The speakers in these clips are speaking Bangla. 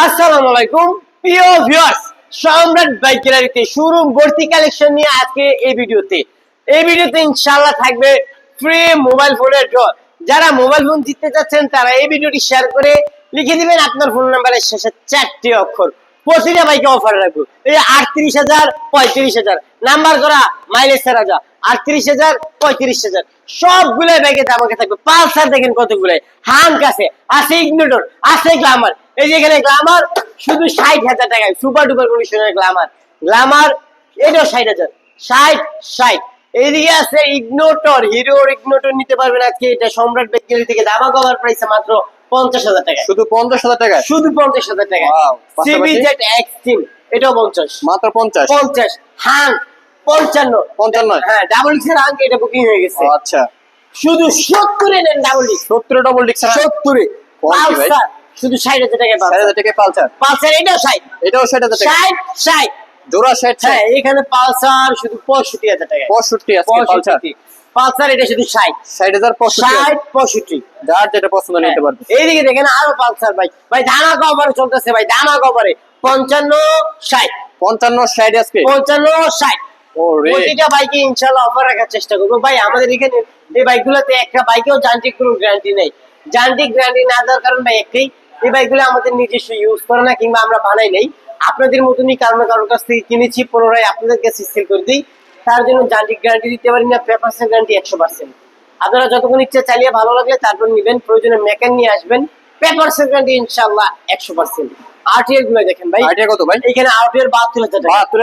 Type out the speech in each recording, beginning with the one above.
আসসালামু আলাইকুম। প্রিয় ভিউয়ার্স সম্রাট শোরুম ভর্তি কালেকশন নিয়ে আজকে এই ভিডিওতে। এই ভিডিওতে ইনশাআল্লাহ থাকবে ফ্রি মোবাইল ফোনের ড্র যারা মোবাইল ফোন জিততে চাচ্ছেন, তারা এই ভিডিওটি শেয়ার করে লিখে দিবেন। আপনার ফোন নাম্বারের শেষে চারটি অক্ষর। প্রতিটা বাইকে অফার রাখব। এই আটত্রিশ হাজার, পঁয়ত্রিশ হাজার। নাম্বার করা মাইলেজ চার হাজার আটত্রিশ হাজার, পঁয়ত্রিশ হাজার। সবগুলো ব্যাগে দামাকে থাকবে। পালসার দেখেন কতগুলো হান কাছে আছে ইগনোটর আছে গ্লামার এই যে এখানে গ্লামার শুধু ষাট হাজার টাকায় সুপার ডুপার কন্ডিশনের গ্লামার গ্লামার এটাও ষাট হাজার। ষাট ষাট। এইদিকে আছে ইগনোটর হিরোর ইগনোটর নিতে পারবেন আজকে। এটা সম্রাট বেকারি থেকে দামা কভার প্রাইসে মাত্র পঞ্চাশ হাজার টাকা শুধু পঞ্চাশ হাজার টাকা শুধু পঞ্চাশ হাজার টাকা? এক্সট্রিম এটাও পঞ্চাশ। মাত্র পঞ্চাশ? পঞ্চাশ। হাং পঞ্চান্ন। পঞ্চান্ন? হ্যাঁ ডাবল এক্সের হাং এটা বুকিং হয়ে গেছে। আচ্ছা। শুধু সত্তরে নেন ডাবল এক্স সত্তর ডবল ডিক্স সত্তরে। পালসার শুধু ষাট হাজার টাকা ষাট হাজার টাকা পালসার? পালসার এটাও ষাট। এটাও ষাট হাজার ষাট ষাট। জোড়া ষাট হ্যাঁ এখানে পালসার শুধু পঁয়ষট্টি হাজার টাকা পঁয়ষট্টি আজকে পালসার। পালসার এটা শুধু ষাট। ষাট হাজার ষাট পঁয়ষট্টি। যার যেটা পছন্দ নিতে পারবে। এইদিকে দেখেন আরও পালসার ভাই। ভাই ধানা কভারে চলতেছে ভাই ধানা কভারে। পঞ্চান্ন ষাট। পঞ্চান্ন ষাট আজকে? পঞ্চান্ন ষাট। ও রে। প্রতিটা বাইকে ইনশাল্লাহ অফার রাখার চেষ্টা করব। ভাই আমাদের এখানে এই বাইকগুলোতে একটা বাইকেও যান্ত্রিক কোনো গ্যারান্টি নেই। যান্ত্রিক গ্যারান্টি না দেওয়ার কারণ ভাই একটাই এই বাইকগুলো আমাদের নিজস্ব ইউজ করে না কিংবা আমরা বানাই নেই আপনাদের মতনই কারণ কারোর কাছ থেকে কিনেছি পুনরায় আপনাদের কাছে সেল করে দিই। তার জন্য যান্ত্রিক গ্যারান্টি দিতে পারি না পেপারসের গ্যারান্টি একশো পার্সেন্ট আপনারা যতক্ষণ ইচ্ছা চালিয়ে ভালো লাগলে তারপর নিবেন প্রয়োজনে মেকান নিয়ে আসবেন পেপারসের গ্যারান্টি ইনশাল্লাহ একশো পার্সেন্ট আরটিআরগুলো দেখেন ভাই। আইডিয়া কত ভাই? এখানে আরটিআর বাহাত্তর হাজার টাকা। বাহাত্তর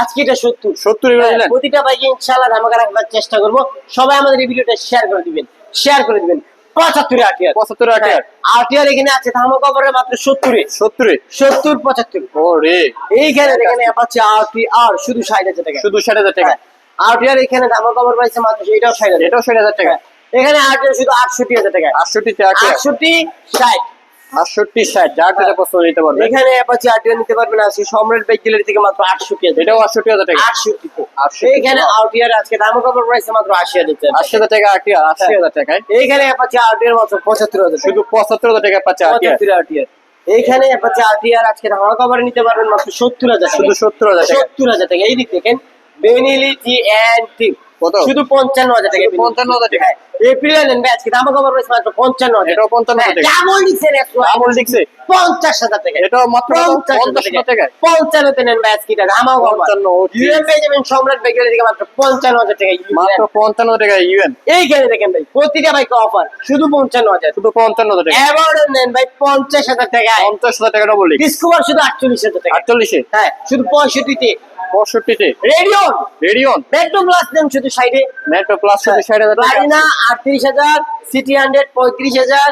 আজকে এটা সত্তর। সত্তর এগুলো হ্যাঁ, প্রতিটা বাইকে ইনশাআল্লাহ ধামাকা রাখবার চেষ্টা করব। সবাই আমাদের এই ভিডিওটা শেয়ার করে দিবেন। শেয়ার করে দিবেন। পঁচাত্তরে আটিয়ার পঁচাত্তর আটিয়ার আটিয়ার এখানে আছে ধামাকা মাত্র সত্তরে। সত্তরে? সত্তর পঁচাত্তর। ও রে এইখানে এখানে পাচ্ছে আটি আর শুধু ষাট হাজার টাকা। শুধু ষাট হাজার টাকা। আটিয়ার এখানে ধামাকা অফার পাইছে মাত্র এটাও ষাট হাজার এটাও ষাট হাজার টাকা। এখানে আটিয়ার শুধু আটষট্টি হাজার টাকা। আটষট্টি আটষট্টি ষাট। আটষট্টি ষাট যার যেটা পছন্দ নিতে পারবে এখানে পাচ্ছে আরটিআর নিতে পারবেন আজকে সম্রাট বাইক গ্যালারি থেকে মাত্র আটষট্টি হাজার এটাও আটষট্টি হাজার টাকা। আটষট্টিতে 68 এইখানে আরটিআর আজকে ধামাকা অফার পাইছে মাত্র আশি হাজার টাকা। আশি হাজার টাকা আটিয়ার আশি হাজার টাকায়। এইখানে পাচ্ছে আরটিআর মাত্র পঁচাত্তর হাজার শুধু পঁচাত্তর হাজার টাকা পাচ্ছে পঁচাত্তর আরটিআর এইখানে পাচ্ছে আরটিআর আজকে ধামাকা কভারে নিতে পারবেন? মাত্র সত্তর হাজার শুধু সত্তর হাজার সত্তর হাজার টাকা। এই দিক দেখেন বেনিলি জি এন্ড টিম কত? শুধু পঞ্চান্ন হাজার টাকা শুধু 55,000 টাকা। এপ্রিলে নেন আজকে রয়েছে মাত্র পঞ্চান্ন হাজার এটাও 55,000 টাকা। ডাবল ডিক্সের Double disc পঞ্চাশ হাজার টাকা। এটাও মাত্র পঞ্চাশ হাজার হাজার টাকা। পঞ্চান্নতে নেন ভাই আজকে এটা ধামাকা কভার 55 ও জি। ইউএম পেয়ে যাবেন সম্রাট বেকারি থেকে মাত্র পঞ্চান্ন হাজার টাকা মাত্র পঞ্চান্ন হাজার টাকা ইউএন এইখানে দেখেন ভাই প্রতিটা বাইকে অফার শুধু পঞ্চান্ন হাজার। শুধু পঞ্চান্ন হাজার টাকা। অ্যাওয়ার্ড নেন ভাই পঞ্চাশ হাজার টাকায়। পঞ্চাশ হাজার টাকা ডবল ডিস্ক ডিসকভার শুধু আটচল্লিশ হাজার টাকা। আটচল্লিশে? হ্যাঁ শুধু পঁয়ষট্টিতে। পঁয়ষট্টিতে Radeon. Radeon. Metro plus then শুধু সাইডে। মেট্রো প্লাস শুধু টাকা প্লাটিনা আটত্রিশ হাজার সিটি হান্ড্রেড পঁয়ত্রিশ হাজার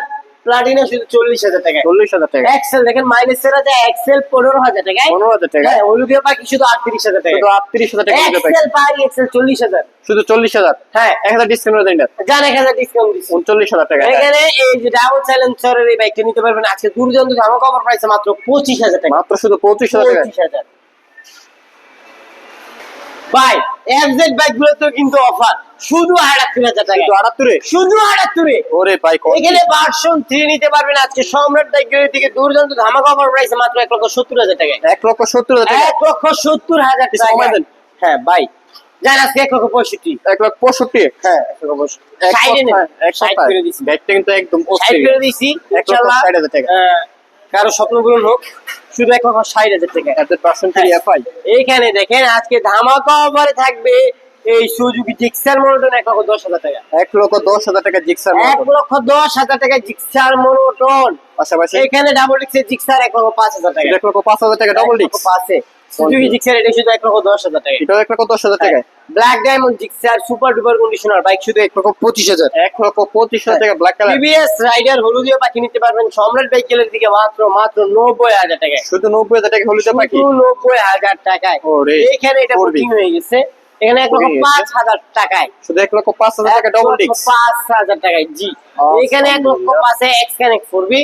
প্লাটিনা শুধু চল্লিশ হাজার টাকা। চল্লিশ হাজার টাকা। এক্সেল দেখেন মাইনাস এর আছে এক্সেল পনেরো হাজার টাকায় পনেরো হাজার টাকা। হ্যাঁ হলুদিয়া পাখি শুধু আটত্রিশ হাজার টাকা। শুধু আটত্রিশ হাজার টাকা এক্সেল পাই এক্সেল চল্লিশ হাজার। শুধু চল্লিশ হাজার। হ্যাঁ। এক হাজার ডিসকাউন্ট দেন জান এক হাজার ডিসকাউন্ট দিচ্ছি উনচল্লিশ হাজার টাকা। এখানে এই যে ডাবল সাইলেন্সারের এই বাইকটা নিতে পারবেন। আজকে দুর্দান্ত ধামা কভার প্রাইস মাত্র পঁচিশ হাজার টাকা। মাত্র শুধু পঁচিশ হাজার টাকা। ভাই এফজেড বাইক গুলোতেও কিন্তু অফার শুধু আটাত্তর হাজার টাকা। আটাত্তরে শুধু আটাত্তরে ওরে ভাই এখানে ভার্সন থ্রি নিতে পারবেন আজকে। সম্রাট বাইকের থেকে দুর্দান্ত ধামাকা অফার প্রাইস মাত্র এক লক্ষ সত্তর হাজার টাকায়। এক লক্ষ সত্তর হাজার টাকা। এক লক্ষ সত্তর হাজার টাকা হ্যাঁ ভাই। জান আজকে এক লক্ষ পঁয়ষট্টি। এক লক্ষ পঁয়ষট্টি? হ্যাঁ এক লক্ষ পঁয়ষট্টি। এক সাইডে নেন। কথায়- এক সাইড করে দিছি। ব্যাগটা কিন্তু একদম সাইড করে দিছি ইনশাআল্লাহ ষাট হাজার টাকা। কারও স্বপ্ন পূরণ হোক শুধু এক লক্ষ ষাট হাজার টাকা। এদের পার্সেন্টেজ এফআই এইখানে দেখেন আজকে ধামাকা অফারে থাকবে এই সুজুকি জিক্সার মনোটন এক লক্ষ দশ হাজার টাকা। এক লক্ষ দশ হাজার টাকা জিক্সার এক লক্ষ দশ হাজার টাকা জিক্সার মনোটন পাশাপাশি এখানে ডাবল ডিক্সের জিক্সার এক লক্ষ পাঁচ হাজার টাকা। এক লক্ষ পাঁচ হাজার টাকা ডাবল ডিক্স পাঁচে। সুজুকি জিক্সার এটা শুধু এক লক্ষ দশ হাজার টাকা। এটা এক লক্ষ দশ হাজার টাকা black diamond Gixxer super duper conditioner bike শুধু এক লক্ষ পঁচিশ হাজার। এক লক্ষ পঁচিশ হাজার টাকা ব্ল্যাক কালার টিভিএস রাইডার হলুদিয়া পাখি নিতে পারবেন। সম্রাট বাইকেলের দিকে মাত্র মাত্র নব্বই হাজার টাকায়। শুধু নব্বই হাজার টাকা হলুদ পাখি? শুধু নব্বই হাজার টাকায়। ওরে, এইখানে এটা বুকিং হয়ে গেছে। এখানে এক লক্ষ পাঁচ হাজার টাকায়। শুধু এক লক্ষ পাঁচ হাজার টাকা ডবল পাঁচ হাজার টাকায় জি। এখানে এক লক্ষ পাঁচে এক্স কানেক্ট করবি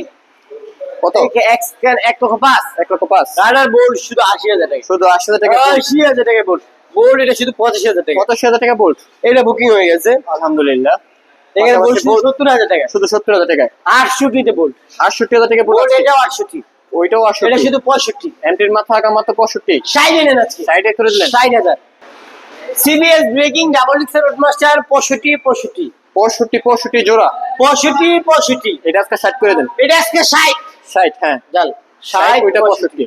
কত? এক্স এক লক্ষ পাঁচ। এক লক্ষ পাঁচ। রাডার বোর্ড শুধু আশি হাজার টাকা শুধু আশি হাজার টাকা আশি হাজার টাকা বোর্ড বোর্ড এটা শুধু পঁচাশি হাজার টাকা। পঁচাশি হাজার টাকা বোল্ট এটা বুকিং হয়ে গেছে। আলহামদুলিল্লাহ। এখানে বোর্ড সত্তর হাজার টাকা। শুধু সত্তর হাজার টাকা আটষট্টিতে বোর্ড আটষট্টি হাজার টাকা বোল্ট এটাও আটষট্টি। ওইটাও এটা শুধু পঁয়ষট্টি। এমটির মাথা আগা মাত্র পঁয়ষট্টি। ষাট এনে আজকে। সাইডে করে দিলেন। ষাট হাজার সিবিএস ব্রেকিং ডাবল ডিক্সের রোডমাস্টার পঁয়ষট্টি পঁয়ষট্টি। পঁয়ষট্টি পঁয়ষট্টি জোড়া। পঁয়ষট্টি পঁয়ষট্টি। এটা আজকে ষাট করে দেন। এটা আজকে ষাট। ষাট হ্যাঁ। জান ষাট ওইটা পঁয়ষট্টি।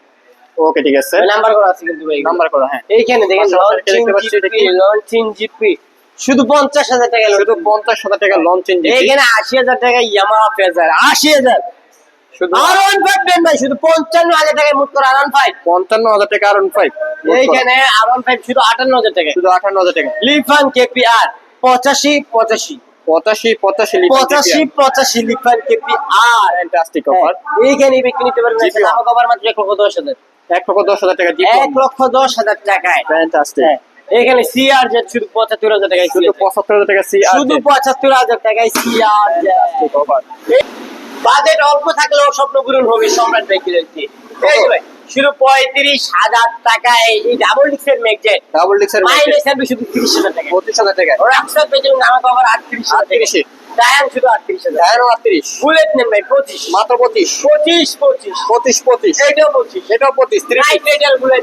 ওকে ঠিক আছে। নাম্বার করা আছে কিন্তু ভাই নাম্বার করো হ্যাঁ। এইখানে দেখেন লঞ্চিং জিপি জিপি শুধু পঞ্চাশ হাজার টাকা শুধু পঞ্চাশ হাজার টাকা লঞ্চ ইঞ্জিন এইখানে আশি হাজার টাকা ইয়ামা ফেজার আশি হাজার। শুধু আর ওয়ান ফাইভ দেন ভাই শুধু পঞ্চান্ন হাজার টাকায় মুখ করে আর ওয়ান ফাইভ পঞ্চান্ন হাজার টাকা আর ফাইভ এইখানে আর ওয়ান ফাইভ শুধু আটান্ন হাজার টাকা। শুধু আঠান্ন হাজার টাকা। লিফান কেপি আর পঁচাশি পঁচাশি। পঁচাশি পঁচাশি পঁচাশি পঁচাশি Lifan KP R. Fantastic offer এইখানে বিক্রি নিতে পারবেন GPR দাম মাত্র এক লক্ষ দশ হাজার। এক লক্ষ দশ হাজার টাকা এক লক্ষ দশ হাজার টাকায়। ফ্যান্টাস্টিক হ্যাঁ এখানে সিআর জেড শুধু পঁচাত্তর হাজার টাকায় শুধু পঁচাত্তর হাজার টাকা সি আর শুধু পঁচাত্তর হাজার টাকায় সিআর বাজেট অল্প থাকলেও স্বপ্ন পূরণ হবে সম্রাট বাইকের শুধু পঁয়ত্রিশ হাজার টাকায় এই ডাবল ডিক্সের ম্যাগজেট ডাবল ডিক্সের থাকবে শুধু তিরিশ হাজার টাকা পঁচিশ হাজার টাকা রাক্সার পেছনে আমাকে আবার আটত্রিশ আটত্রিশে। ডায়ান শুধু আটত্রিশ হাজার। ডায়নো আটত্রিশ। বুলেট নেন ভাই পঁচিশ। মাত্র পঁচিশ। পঁচিশ পঁচিশ। পঁচিশ পঁচিশ। এইটাও পঁচিশ। এটাও পঁচিশ। ত্রিশ।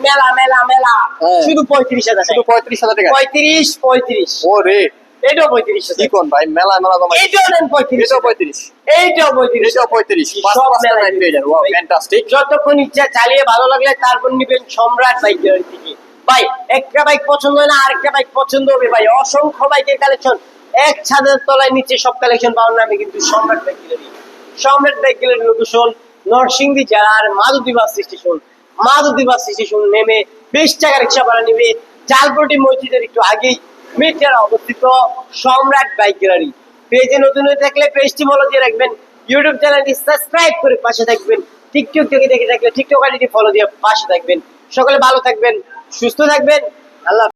মেলা মেলা মেলা। হ্যাঁ। শুধু পঁয়ত্রিশ হাজার শুধু পঁয়ত্রিশ হাজার টাকা পঁয়ত্রিশ পঁয়ত্রিশ। ও রে এটাও পঁয়ত্রিশ ভাই? মেলা মেলা জমা এইটাও নেন পঁয়ত্রিশ এটাও পঁয়ত্রিশ। এইটাও পঁয়ত্রিশ এটাও পঁয়ত্রিশ। সব নাইট রাইডার ওয়াও ফ্যান্টাস্টিক যতক্ষণ ইচ্ছা চালিয়ে ভালো লাগলে তারপর নিবেন সম্রাট বাইক থেকে ভাই একটা বাইক পছন্দ হয় না আরেকটা বাইক পছন্দ হবে ভাই। অসংখ্য বাইকের কালেকশন এক ছাদের তলায় নিচে সব কালেকশন পাওয়ার নামে কিন্তু Samrat bike gallery Samrat bike gallery location Narsingdi জেলার মাধুদী বাস স্টেশন। মাধুদী বাস স্টেশন নেমে বিশ টাকা রিক্সা ভাড়া নিবে। চালপটি মসজিদের একটু আগেই মেটার অবস্থিত সম্রাট বাইক গ্যালারি পেজে নতুন হয়ে থাকলে পেজটি ফলো দিয়ে রাখবেন। ইউটিউব চ্যানেলটি সাবস্ক্রাইব করে পাশে থাকবেন। টিকটক থেকে দেখে থাকলে টিকটক আইডিটি ফলো দিয়ে পাশে থাকবেন। সকলে ভালো থাকবেন, সুস্থ থাকবেন। আল্লাহ